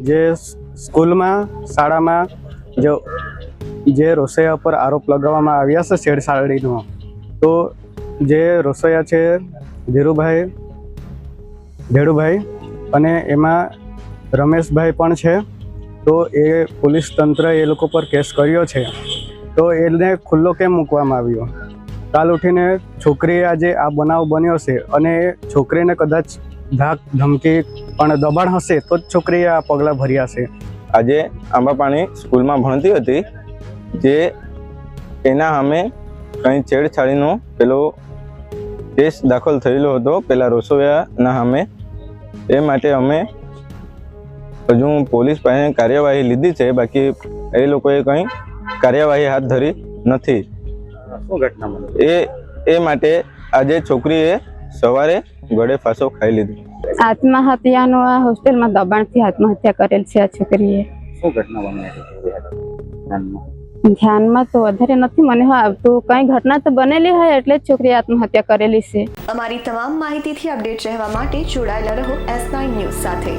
જે સ્કૂલમાં, શાળામાં જે જે રસોઈયા પર આરોપ લગાવવામાં આવ્યા છે છેડછાડીનો તો જે રસોઈયા છે ધીરુભાઈ ધેડુભાઈ અને એમાં રમેશભાઈ પણ છે, તો એ પોલીસ તંત્ર એ લોકો પર કેસ કર્યો છે. તો એને ખુલ્લો કેમ મૂકવામાં આવ્યો? કાલ ઉઠીને છોકરીએ આજે આ બનાવ બન્યો છે અને છોકરીને કદાચ ધાક ધમકી પણ દબાણ હશે તો જ છોકરીએ આ પગલાં ભર્યા છે. આજે આંબાપાણી સ્કૂલમાં ભણતી હતી જે એના સામે કંઈ છેડછાડીનો પેલો કેસ દાખલ થયેલો હતો પેલા રસોઈયાના સામે. એ માટે અમે હજુ પોલીસ પાસે કાર્યવાહી લીધી છે બાકી એ લોકોએ કંઈ કાર્યવાહી હાથ ધરી નથી. શું ઘટના એ એ માટે આજે છોકરીએ સવારે ગળે ફાંસો ખાઈ લીધો. આત્મહત્યાનો આ હોસ્ટેલમાં દબાણથી આત્મહત્યા કરેલ છે આ છોકરીએ. શું ઘટના બની હતી? ધ્યાનમાં? તો વધારે નથી મને હો આવતું કઈ ઘટના તો બનેલી હોય એટલે જ છોકરીએ આત્મહત્યા કરેલી છે. અમારી તમામ માહિતીથી અપડેટ રહેવા માટે જોડાયેલા રહો એસ નાઇન ન્યૂઝ સાથે.